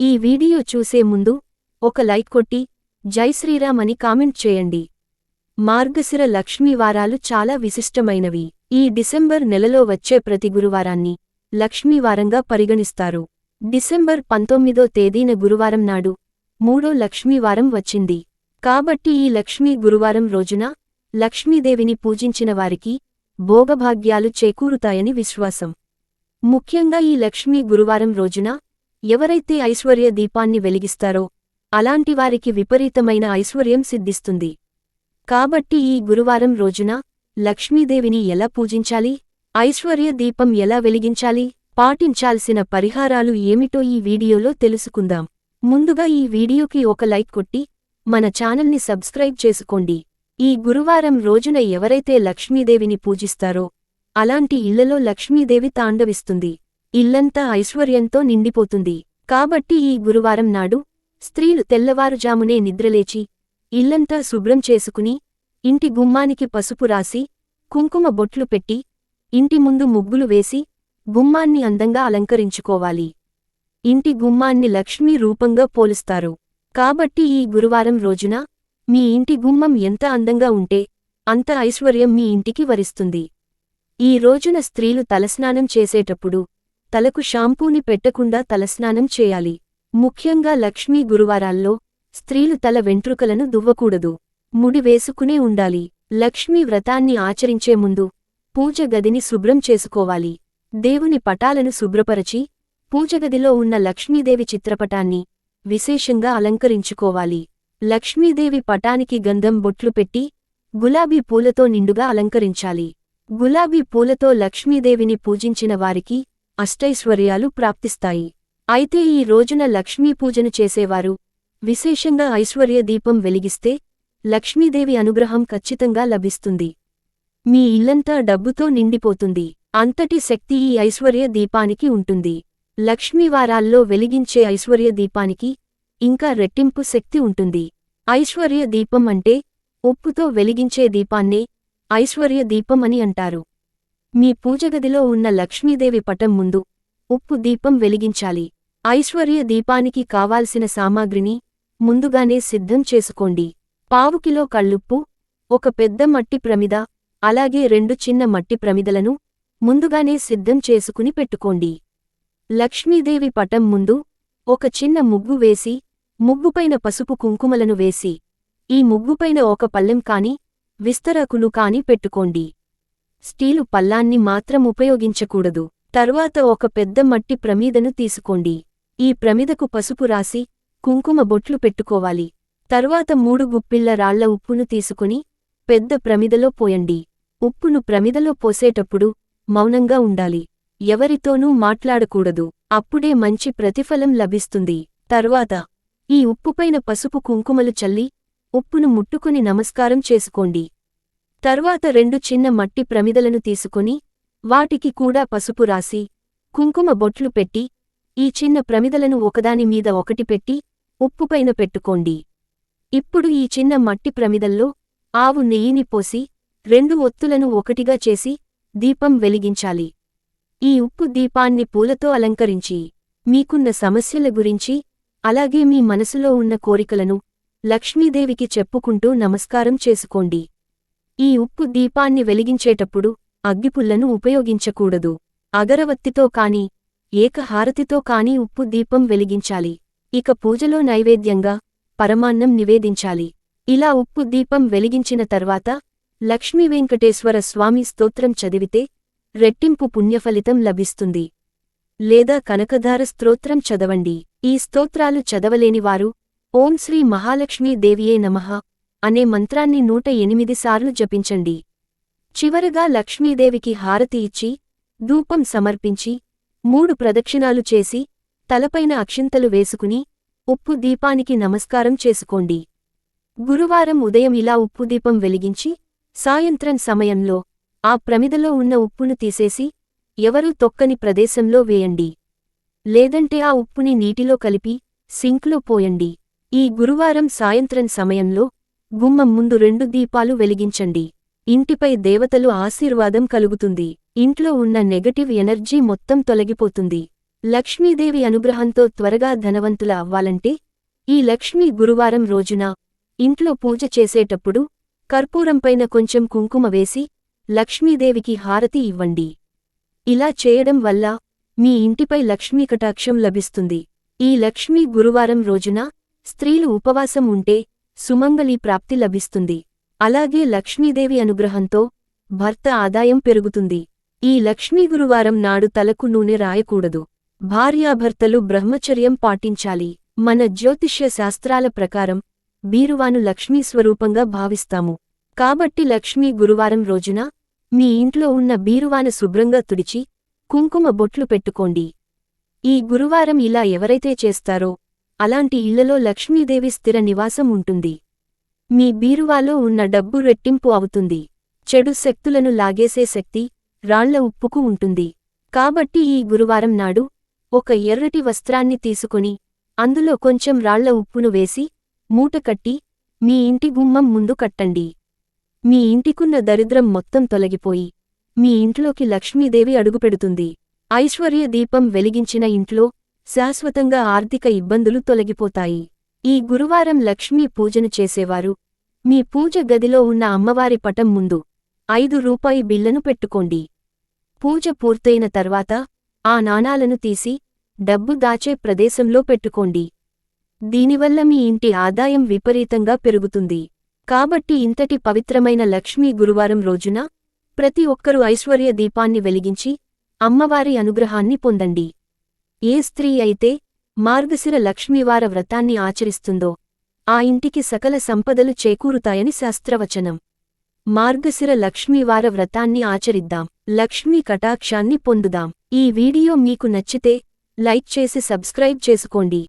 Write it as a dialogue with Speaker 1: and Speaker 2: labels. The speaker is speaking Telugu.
Speaker 1: ఈ వీడియో చూసే ముందు ఒక లైక్ కొట్టి జై శ్రీరామ్ అని కామెంట్ చేయండి. మార్గశిర లక్ష్మీవారాలు చాలా విశిష్టమైనవి. ఈ డిసెంబర్ నెలలో వచ్చే ప్రతి గురువారాన్ని లక్ష్మీవారంగా పరిగణిస్తారు. డిసెంబర్ పంతొమ్మిదో తేదీన గురువారం నాడు మూడో లక్ష్మీవారం వచ్చింది. కాబట్టి ఈ లక్ష్మీ గురువారం రోజున లక్ష్మీదేవిని పూజించిన వారికి భోగభాగ్యాలు చేకూరుతాయని విశ్వాసం. ముఖ్యంగా ఈ లక్ష్మీ గురువారం రోజున ఎవరైతే ఐశ్వర్య దీపాన్ని వెలిగిస్తారో అలాంటివారికి విపరీతమైన ఐశ్వర్యం సిద్ధిస్తుంది. కాబట్టి ఈ గురువారం రోజున లక్ష్మీదేవిని ఎలా పూజించాలి ఐశ్వర్య దీపం ఎలా వెలిగించాలి పాటించాల్సిన పరిహారాలు ఏమిటో ఈ వీడియోలో తెలుసుకుందాం. ముందుగా ఈ వీడియోకి ఒక లైక్ కొట్టి మన ఛానల్ని సబ్స్క్రైబ్ చేసుకోండి. ఈ గురువారం రోజున ఎవరైతే లక్ష్మీదేవిని పూజిస్తారో అలాంటి ఇళ్ళలో లక్ష్మీదేవి తాండవిస్తుంది. ఇల్లంతా ఐశ్వర్యంతో నిండిపోతుంది. కాబట్టి ఈ గురువారం నాడు స్త్రీలు తెల్లవారుజామునే నిద్రలేచి ఇల్లంతా శుభ్రం చేసుకుని ఇంటి గుమ్మానికి పసుపు రాసి కుంకుమ బొట్లు పెట్టి ఇంటి ముందు ముగ్గులు వేసి గుమ్మాన్ని అందంగా అలంకరించుకోవాలి. ఇంటి గుమ్మాన్ని లక్ష్మీ రూపంగా పోలుస్తారు. కాబట్టి ఈ గురువారం రోజున మీ ఇంటి గుమ్మం ఎంత అందంగా ఉంటే అంత ఐశ్వర్యం మీ ఇంటికి వరిస్తుంది. ఈ రోజున స్త్రీలు తలస్నానం చేసేటప్పుడు తలకు షాంపూని పెట్టకుండా తలస్నానం చేయాలి. ముఖ్యంగా లక్ష్మీ గురువారాల్లో స్త్రీలు తల వెంట్రుకలను దువ్వకూడదు. ముడి వేసుకునే ఉండాలి. లక్ష్మీ వ్రతాన్ని ఆచరించే ముందు పూజ గదిని శుభ్రం చేసుకోవాలి. దేవుని పటాలను శుభ్రపరచి పూజగదిలో ఉన్న లక్ష్మీదేవి చిత్రపటాన్ని విశేషంగా అలంకరించుకోవాలి. లక్ష్మీదేవి పటానికి గంధం బొట్లు పెట్టి గులాబీ పూలతో నిండుగా అలంకరించాలి. గులాబీ పూలతో లక్ష్మీదేవిని పూజించిన వారికి అష్టైశ్వర్యాలు ప్రాప్తిస్తాయి. అయితే ఈ రోజున లక్ష్మీ పూజను చేసేవారు. విశేషంగా ఐశ్వర్య దీపం వెలిగిస్తే లక్ష్మీదేవి అనుగ్రహం ఖచ్చితంగా లభిస్తుంది. మీ ఇల్లంతా డబ్బుతో నిండిపోతుంది. అంతటి శక్తి ఈ ఐశ్వర్య దీపానికి ఉంటుంది. లక్ష్మీవారాల్లో వెలిగించే ఐశ్వర్య దీపానికి ఇంకా రెట్టింపు శక్తి ఉంటుంది. ఐశ్వర్య దీపం అంటే ఉప్పుతో వెలిగించే దీపాన్నే ఐశ్వర్య దీపం అని అంటారు. మీ పూజగదిలో ఉన్న లక్ష్మీదేవి పటం ముందు ఉప్పు దీపం వెలిగించాలి. ఐశ్వర్య దీపానికి కావాల్సిన సామాగ్రిని ముందుగానే సిద్ధం చేసుకోండి. పావుకిలో కళ్ళుప్పు ఒక పెద్ద మట్టి ప్రమిద అలాగే రెండు చిన్న మట్టి ప్రమిదలను ముందుగానే సిద్ధం చేసుకుని పెట్టుకోండి. లక్ష్మీదేవి పటం ముందు ఒక చిన్న ముగ్గు వేసి ముగ్గుపైన పసుపు కుంకుమలను వేసి ఈ ముగ్గుపైన ఒక పల్లెం కాని విస్తరకులు కాని పెట్టుకోండి. స్టీలు పల్లాన్ని మాత్రం ఉపయోగించకూడదు. తర్వాత ఒక పెద్ద మట్టి ప్రమీదను తీసుకోండి. ఈ ప్రమిదకు పసుపు రాసి కుంకుమ బొట్లు పెట్టుకోవాలి. తర్వాత మూడు గుప్పిళ్ళ రాళ్ళ ఉప్పును తీసుకుని పెద్ద ప్రమిదలో పోయండి. ఉప్పును ప్రమిదలో పోసేటప్పుడు మౌనంగా ఉండాలి. ఎవరితోనూ మాట్లాడకూడదు. అప్పుడే మంచి ప్రతిఫలం లభిస్తుంది. తర్వాత ఈ ఉప్పుపైన పసుపు కుంకుమలు చల్లి ఉప్పును ముట్టుకుని నమస్కారం చేసుకోండి. తర్వాత రెండు చిన్న మట్టి ప్రమిదలను తీసుకుని వాటికి కూడా పసుపు రాసి కుంకుమ బొట్లు పెట్టి ఈ చిన్న ప్రమిదలను ఒకదాని మీద ఒకటి పెట్టి ఉప్పుపైన పెట్టుకోండి. ఇప్పుడు ఈ చిన్న మట్టి ప్రమిదల్లో ఆవు నెయ్యిని పోసి రెండు ఒత్తులను ఒకటిగా చేసి దీపం వెలిగించాలి. ఈ ఉప్పు దీపాన్ని పూలతో అలంకరించి మీకున్న సమస్యల గురించి అలాగే మీ మనసులో ఉన్న కోరికలను లక్ష్మీదేవికి చెప్పుకుంటూ నమస్కారం చేసుకోండి. ఈ ఉప్పు దీపాన్ని వెలిగించేటప్పుడు అగ్గిపుల్లను ఉపయోగించకూడదు. అగరవత్తితో కాని ఏకహారతితో కాని ఉప్పు దీపం వెలిగించాలి. ఇక పూజలో నైవేద్యంగా పరమాన్నం నివేదించాలి. ఇలా ఉప్పు దీపం వెలిగించిన తర్వాత లక్ష్మీవెంకటేశ్వర స్వామి స్తోత్రం చదివితే రెట్టింపు పుణ్యఫలితం లభిస్తుంది. లేదా కనకధార స్తోత్రం చదవండి. ఈ స్తోత్రాలు చదవలేనివారు ఓం శ్రీ మహాలక్ష్మీ దేవియే నమః. అనే మంత్రాన్ని నూట ఎనిమిది సార్లు జపించండి. చివరగా లక్ష్మీదేవికి హారతి ఇచ్చి ధూపం సమర్పించి మూడు ప్రదక్షిణాలు చేసి తలపైన అక్షింతలు వేసుకుని ఉప్పు దీపానికి నమస్కారం చేసుకోండి. గురువారం ఉదయం ఇలా ఉప్పు దీపం వెలిగించి సాయంత్రం సమయంలో ఆ ప్రమిదలో ఉన్న ఉప్పును తీసేసి ఎవరూ తొక్కని ప్రదేశంలో వేయండి. లేదంటే ఆ ఉప్పుని నీటిలో కలిపి సింక్లో పోయండి. ఈ గురువారం సాయంత్రం సమయంలో గుమ్మం ముందు రెండు దీపాలు వెలిగించండి. ఇంటిపై దేవతలు ఆశీర్వాదం కలుగుతుంది. ఇంట్లో ఉన్న నెగటివ్ ఎనర్జీ మొత్తం తొలగిపోతుంది. లక్ష్మీదేవి అనుగ్రహంతో త్వరగా ధనవంతుల అవ్వాలంటే ఈ లక్ష్మీ గురువారం రోజున ఇంట్లో పూజ చేసేటప్పుడు కర్పూరంపైన కొంచెం కుంకుమ వేసి లక్ష్మీదేవికి హారతి ఇవ్వండి. ఇలా చేయడం వల్ల మీ ఇంటిపై లక్ష్మీ కటాక్షం లభిస్తుంది. ఈ లక్ష్మీ గురువారం రోజున స్త్రీలు ఉపవాసం ఉంటే సుమంగళి ప్రాప్తి లభిస్తుంది. అలాగే లక్ష్మీదేవి అనుగ్రహంతో భర్త ఆదాయం పెరుగుతుంది. ఈ లక్ష్మీ గురువారం నాడు తలకు నూనె రాయకూడదు. భార్యాభర్తలు బ్రహ్మచర్యం పాటించాలి. మన జ్యోతిష్య శాస్త్రాల ప్రకారం బీరువాను లక్ష్మీ స్వరూపంగా భావిస్తాము. కాబట్టి లక్ష్మీ గురువారం రోజున మీ ఇంట్లో ఉన్న బీరువాను శుభ్రంగా తుడిచి కుంకుమ బొట్లు పెట్టుకోండి. ఈ గురువారం ఇలా ఎవరైతే చేస్తారో అలాంటి ఇళ్ళలో లక్ష్మీదేవి స్థిర నివాసం ఉంటుంది. మీ బీరువాలో ఉన్న డబ్బు రెట్టింపు అవుతుంది. చెడు శక్తులను లాగేసే శక్తి రాళ్ళ ఉప్పుకు ఉంటుంది. కాబట్టి ఈ గురువారం నాడు ఒక ఎర్రటి వస్త్రాన్ని తీసుకుని అందులో కొంచెం రాళ్ళ ఉప్పును వేసి మూట కట్టి మీ ఇంటి గుమ్మం ముందు కట్టండి. మీ ఇంటికున్న దరిద్రం మొత్తం తొలగిపోయి మీ ఇంట్లోకి లక్ష్మీదేవి అడుగుపెడుతుంది. ఐశ్వర్య దీపం వెలిగించిన ఇంట్లో శాశ్వతంగా ఆర్థిక ఇబ్బందులు తొలగిపోతాయి. ఈ గురువారం లక్ష్మీ పూజను చేసేవారు. మీ పూజ గదిలో ఉన్న అమ్మవారి పటం ముందు ఐదు రూపాయి బిల్లను పెట్టుకోండి. పూజ పూర్తయిన తర్వాత ఆ నాణాలను తీసి డబ్బు దాచే ప్రదేశంలో పెట్టుకోండి. దీనివల్ల మీ ఇంటి ఆదాయం విపరీతంగా పెరుగుతుంది. కాబట్టి ఇంతటి పవిత్రమైన లక్ష్మీ గురువారం రోజున ప్రతి ఒక్కరూ ఐశ్వర్య దీపాన్ని వెలిగించి అమ్మవారి అనుగ్రహాన్ని పొందండి. ఏ స్త్రీ అయితే మార్గశిర లక్ష్మీవార వ్రతాన్ని ఆచరిస్తుందో ఆ ఇంటికి సకల సంపదలు చేకూరుతాయని శాస్త్రవచనం. మార్గశిర లక్ష్మీవార వ్రతాన్ని ఆచరిద్దాం లక్ష్మీ కటాక్షాన్ని పొందుదాం. ఈ వీడియో మీకు నచ్చితే లైక్ చేసి సబ్స్క్రైబ్ చేసుకోండి.